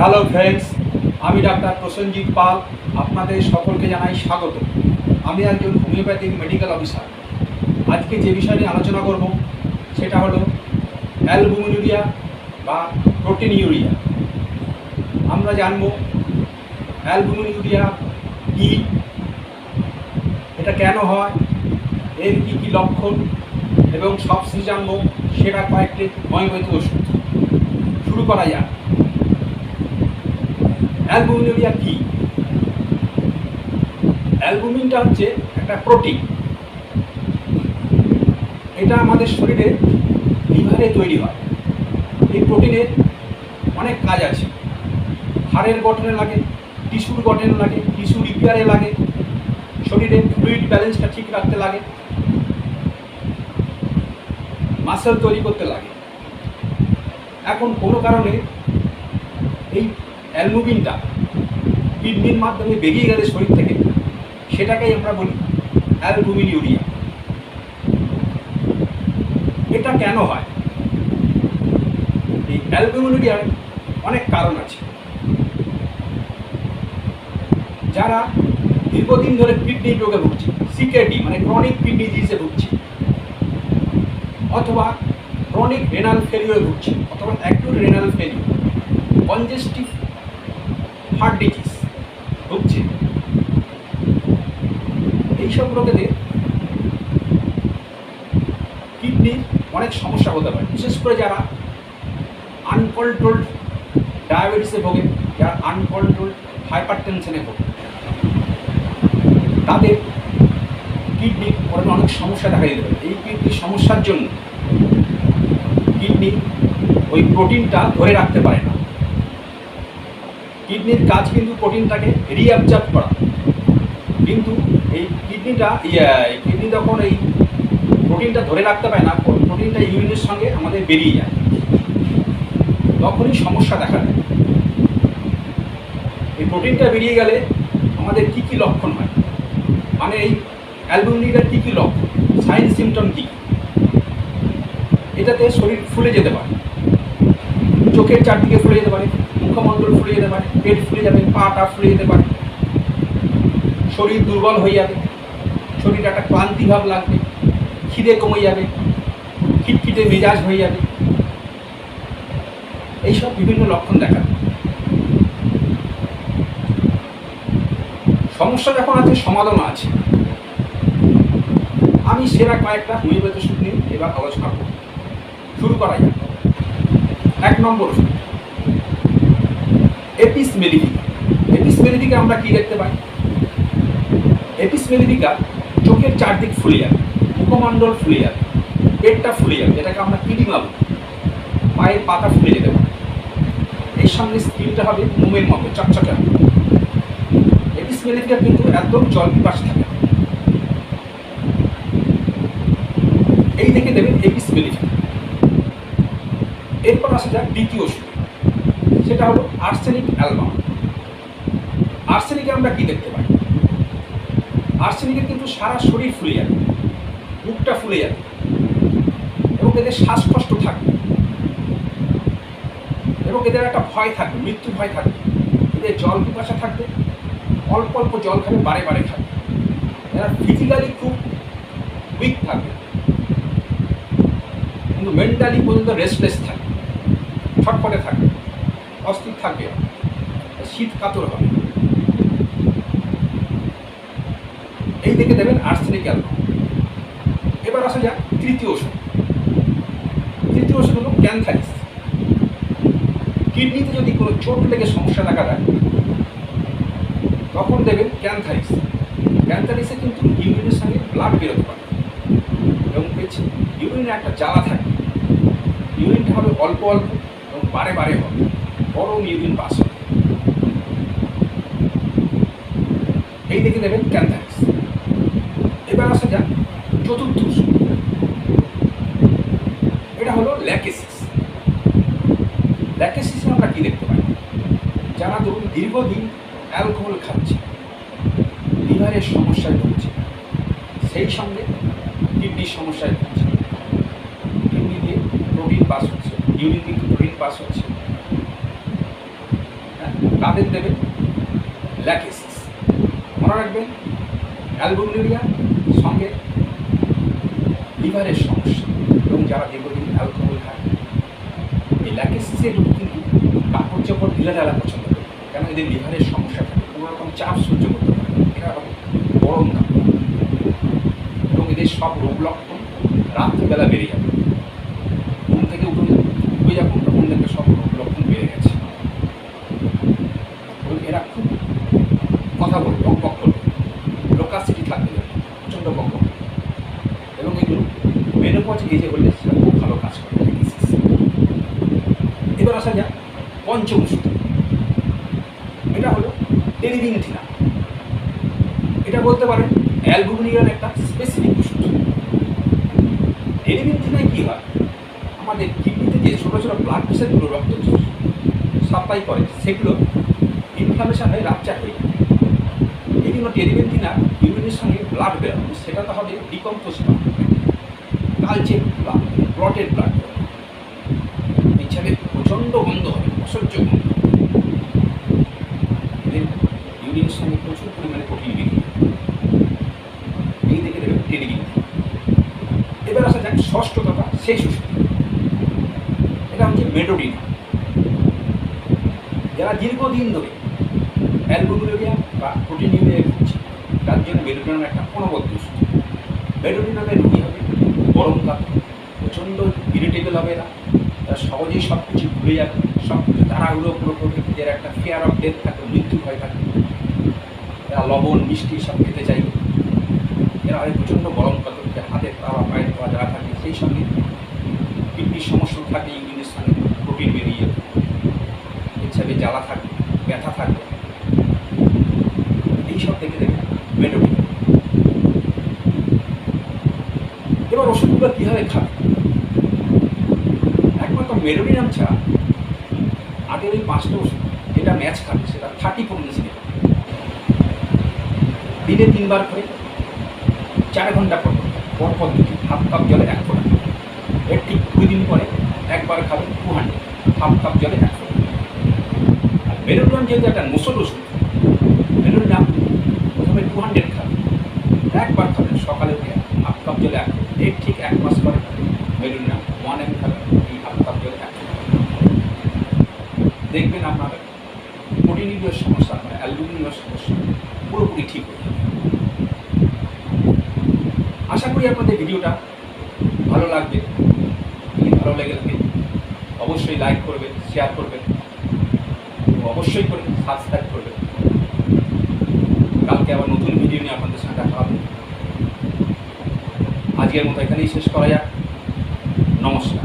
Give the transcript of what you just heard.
Hello friends আমি doctor Prosenjit Pal, আপনাদের সকলকে জানাই স্বাগত। আমি একজন হোমিওপ্যাথিক মেডিকেল অফিসার। আজকে যে বিষয় নিয়ে আলোচনা করব, সেটা হলো অ্যালবুমিনুরিয়া বা প্রোটিন ইউরিয়া আমরা জানব অ্যালবুমিনুরিয়া কী, এটা কেন হয়, এর কী কী লক্ষণ, এবং সবশেষে জানব সেটা কয়েকটি হোমিওপ্যাথি ওষুধ। শুরু করা যাক। অ্যালবুমিনুরিয়া কি? অ্যালবুমিনটা হচ্ছে একটা প্রোটিন। এটা আমাদের শরীরে লিভারে তৈরি হয়। এই প্রোটিনের অনেক কাজ আছে। হাড়ের গঠনে লাগে, টিস্যুর গঠনে লাগে, টিস্যু রিপেয়ারে লাগে, শরীরে ফ্লুইড ব্যালেন্সটা ঠিক রাখতে লাগে, মাসেল তৈরি করতে লাগে। এখন কোনো কারণে এই অ্যালবুমিনটা কিডনির মাধ্যমে বেরিয়ে গেলে শরীর থেকে, সেটাকেই আমরা বলি অ্যালবুমিন ইউরিয়া এটা কেন হয়? এই অ্যালবুমিন ইউরিয়ার অনেক কারণ আছে। যারা দীর্ঘদিন ধরে কিডনি রোগে ভুগছে, সিকেডি মানে ক্রনিক কিডনি ডিজিজে ভুগছে, অথবা ক্রনিক রেনাল ফেলিওরে ভুগছে, অথবা acute renal failure congestive heart disease, ভুগছে। এইসব রোগেদের কিডনির অনেক সমস্যা হতে পারে। বিশেষ করে যারা আনকন্ট্রোলড ডায়াবেটিসে ভোগে, যারা আনকন্ট্রোলড হাইপার টেনশনে ভোগে, তাদের কিডনির পরে অনেক সমস্যা দেখা দিতে পারে। এই কিডনির সমস্যার জন্য কিডনি ওই প্রোটিনটা ধরে রাখতে পারে কিডনির কাজ কিন্তু প্রোটিনটাকে রিঅ্যাবজর্ব করা। কিন্তু এই কিডনিটা কিডনি যখন এই প্রোটিনটা ধরে রাখতে পারে না প্রোটিনটা ইউরিনের সঙ্গে আমাদের বেরিয়ে যায়। তখনই সমস্যা দেখা দেয়। এই প্রোটিনটা বেরিয়ে গেলে আমাদের কী কী লক্ষণ হয়? মানে এই অ্যালবুমিনিটার কী কী লক্ষণ? সাইন সিমটম কী? এটাতে শরীর ফুলে যেতে পারে। চোখের চারদিকে ফুলে যেতে পারে, মুখমণ্ডল ফুলে যেতে পারে, পেট ফুলে যাবে, পাটা ফুলে যেতে পারে। শরীর দুর্বল হয়ে যাবে, শরীরে একটা ক্লান্তি ভাব লাগবে, খিদে কমে যাবে, খিটখিটে মেজাজ হয়ে যাবে। এইসব বিভিন্ন লক্ষণ দেখা সমস্যা যখন আছে, সমাধানও আছে। আমি সেরা কয়েকটা হোমিওপ্যাথি ওষুধ নিয়ে এবার আলোচনা করব। শুরু করা যাক। এক নম্বর এপিস মেলিফিকা এপিস মেলিফিকা আমরা কি দেখতে পাই? এপিস মেলিফিকা চোখের চারদিক ফুলে যাবে মুখমণ্ডল ফুলে যাবে পেটটা ফুলে যাবে যেটাকে আমরা কিডিমা বলি। পায়ের পাতা ফুলে যেতে পারে। এর সঙ্গে স্কিনটা হবে মোমের মতো, চকচকে হবে। এপিস মেলিফিকা কিন্তু একদম জল পিপাস থাকে। এই দেখে দেবেন এপিস মেলিফিকা এরপর আসা যাক দ্বিতীয় ওষুধ সেটা হলো আর্সেনিক অ্যালবাম আর্সেনিকে আমরা কি দেখতে পাই? আর্সেনিকের কিন্তু সারা শরীর ফুলে যাবে, বুকটা ফুলে যাবে এবং এদের শ্বাসকষ্ট থাকবে। এবং এদের একটা ভয় থাকবে, মৃত্যু ভয় থাকবে। এদের জল পিপাসা থাকবে, অল্প অল্প জল খাবে, বারে বারে খাবে। এরা ফিজিক্যালি খুব উইক থাকবে। কিন্তু মেন্টালি পর্যন্ত রেস্টলেস থাকবে। ছটফটে থাকবে অস্থির থাকবে শীত কাতর হবে এই দেখে দেবেন আর্সেনিক অ্যালবাম এবার আসা যাক তৃতীয় ওষুধ। তৃতীয় ওষুধ হলো ক্যান্থারিস কিডনিতে যদি কোনো চোট লেগে সমস্যা দেখা দেয়, তখন দেবেন ক্যান্থারিস ক্যান্থারিসে কিন্তু ইউরিনের সঙ্গে ব্লাড বেরোতে পারে এবং ইউরিনে একটা জ্বালা থাকে। ইউরিনটা হবে অল্প অল্প বারে বারে হবে। গরম ইউরিন পাস হবে। এই দেখে নেবেন ক্যান্থারিস এবার আসা যাক চতুর্থ এটা হলো ল্যাকেসিস। ল্যাকেসিসে আমরা কি দেখতে পাই? যারা ধরুন দীর্ঘদিন অ্যালকোহল খাচ্ছে, লিভারের সমস্যায় ভুগছে, সেই সঙ্গে কিডনির সমস্যায় ভুগছে। কিডনি দিয়ে প্রোটিন পাস হচ্ছে। ইউরিন কিন্তু প্রোটিন পাস হচ্ছে। হ্যাঁ তাদের দেবে? ল্যাকেসিস মনে রাখবেন অ্যালবুমিনিয়া সঙ্গে লিভারের সমস্যা, এবং যারা দীর্ঘদিন অ্যালকোহল খায়, এই ল্যাকেসিসের রোগ কিন্তু কাপড় চাপড় ঢিলাঢালা পছন্দ করে, কেন এদের লিভারের সমস্যা থাকে, কোনো রকম চাপ সহ্য করতে পারে না। গরম না এবং এদের সব রোগ লক্ষণ রাত্রিবেলা বেড়ে যাবে। ঘুম থেকে উঠে যখন তখন দেখবে সব লক্ষণ বেড়ে গেছে। এরা খুব কথা বলবে বক বক করবে লোকাসিটি থাকবে প্রচণ্ড বক বক। এবং এগুলো মেনোপজ এজে হলে সেটা খুব ভালো কাজ করে। এবার আসা যাক পঞ্চম ওষুধ এটা হলো টেরিবিনথিনা এটা বলতে পারেন অ্যালবুমিনিয়ার একটা স্পেসিফিক ওষুধ টেরিবিনথিনায় কী হয়? আমাদের ছোটো ছোটো ব্লাড ভেসেলগুলো রক্ত সাপ্লাই করে, সেগুলো ইনফ্লামেশন হয়ে রাপচার হয়ে যায়। এই জন্য টেরিবেন্টিনা ইউরিনের সঙ্গে ব্লাড বেরোনো সেটা তো হবে ডিকম্পোজ কালচে ব্লাড ব্লটের ব্লাড ইচ্ছাকে প্রচণ্ড গন্ধ হবে অসহ্য গন্ধ ইউরিনের সঙ্গে প্রচুর পরিমাণে বেরিয়ে যায়। এই দেখে দেবে টেরিবিন এবার আসা যাক ষষ্ঠ কথা ওষুধ এটা হচ্ছে মেডোডিনা যারা দীর্ঘদিন ধরে অ্যালবুমিনিয়া বা প্রোটিনিউরিয়া ভুগছে তার জন্য মেরুদিনাম একটা অনবদ্য ওষুধ। মেরুদিনামের রুগী হবে গরম কাল প্রচণ্ড ইরিটেবল হবে না, তারা সহজেই সব কিছু ভুলে যাবে সব কিছু তাড়াহুড়ো পুরো প্রকৃতির একটা ফেয়ার অফ ডেথ থাকে মৃত্যু ভয় থাকে। এরা লবণ, মিষ্টি সব খেতে চাইবে। এরা হয় প্রচণ্ড গরম কাল যে হাতের তাওয়া পায়ের তাওয়া যারা থাকে, সেই সঙ্গে কিডনির সমস্যা থাকে ইউরিনের সঙ্গে প্রোটিন বেরিয়ে যেত। হিসাবে জ্বালা থাকবে, ব্যথা থাকবে। এইসব দেখে দেখে মেটোডিন এবার ওষুধগুলো কীভাবে খাবে? একমাত্র মেরোডিনাম ছাড়া আগের ওই পাঁচটা ওষুধ, যেটা ম্যাচ খাবে, সেটা থার্টি পনেন্সি নেবে দিনে তিনবার করে, চার ঘণ্টা পর পর পর দুটি হাফ কাপ জলে এক ফোঁটা। এর ঠিক দুই দিন পরে একবার খাবে টু হান্ড্রেড হাফ কাপ জলে একশো আর মেরুগ্রাম যেহেতু একটা মুসল ওষুধ মেরুগ্রাম প্রথমে টু হান্ড্রেড খাবে, একবার খাবে, সকালে হাফ কাপ জলে এক, এর ঠিক এক মাস পরে মেরুগ্রাম ওয়ান এম খাবে, এই হাফ কাপ জলে একশো দেখবেন আপনার প্রোটিনিডীয় সমস্যা মানে অ্যালবুমিনীয় সমস্যা, পুরোপুরি ঠিক হয়ে যাবে। আশা করি আপনাদের ভিডিওটা ভালো লাগবে। ভালো লেগে থাকে অবশ্যই লাইক করবেন শেয়ার করবেন অবশ্যই করে সাবস্ক্রাইব করবেন। কালকে আবার নতুন ভিডিও নিয়ে আপনাদের সঙ্গে দেখা হবে। আজকের মতো এখানেই শেষ করা যাক। নমস্কার।